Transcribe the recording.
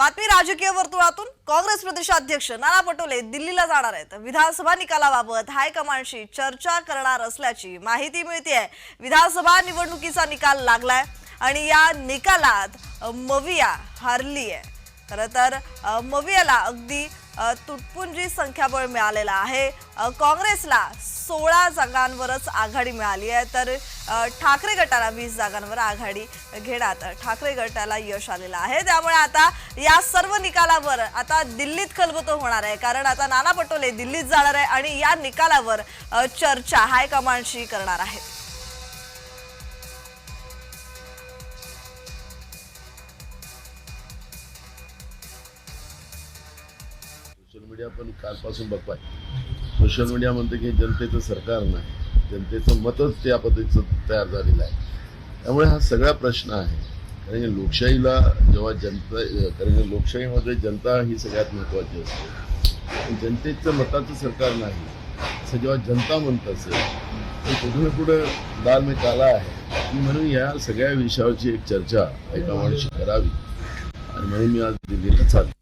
बातमी राजकीय वर्तुळातून काँग्रेस प्रदेशाध्यक्ष नाना पटोले दिल्लीला जाणार आहेत. विधानसभा निकालाबाबत हायकमांडशी चर्चा करणार असल्याची माहिती मिळते आहे विधानसभा निवडणुकीचा निकाल लागलाय आणि या निकालात मविया हारली आहे खरं तर मवियाला अगदी तुटपुंजी संख्याबळ मिळालेलं आहे. काँग्रेसला सोळा जागांवरच आघाडी मिळाली आहे. तर ठाकरे गटाला वीस जागांवर आघाडी घेण्यात ठाकरे गटाला यश आलेलं आहे. त्यामुळे आता या सर्व निकालावर आता दिल्लीत खलबत होणार आहे. कारण आता नाना पटोले दिल्लीत जाणार आहे आणि या निकालावर चर्चा हायकमांडशी करणार आहेत. सोशल मीडिया पण कालपासून बघताय. सोशल मीडिया म्हणते की जनतेचं सरकार नाही. जनतेचं मतच त्या पद्धतीचं तयार झालेलं आहे. त्यामुळे हा सगळा प्रश्न आहे. कारण की लोकशाहीला जेव्हा जनता कारण की लोकशाहीमध्ये जनता ही सगळ्यात महत्त्वाची असते. पण जनतेचं मताचं सरकार नाही. असं जेव्हा जनता म्हणत असेल तर कुठं ना कुठे दाल मी काला आहे. म्हणून या सगळ्या विषयावरची एक चर्चा एका माणशी करावी. आणि म्हणून मी आज दिल्लीला चाललो.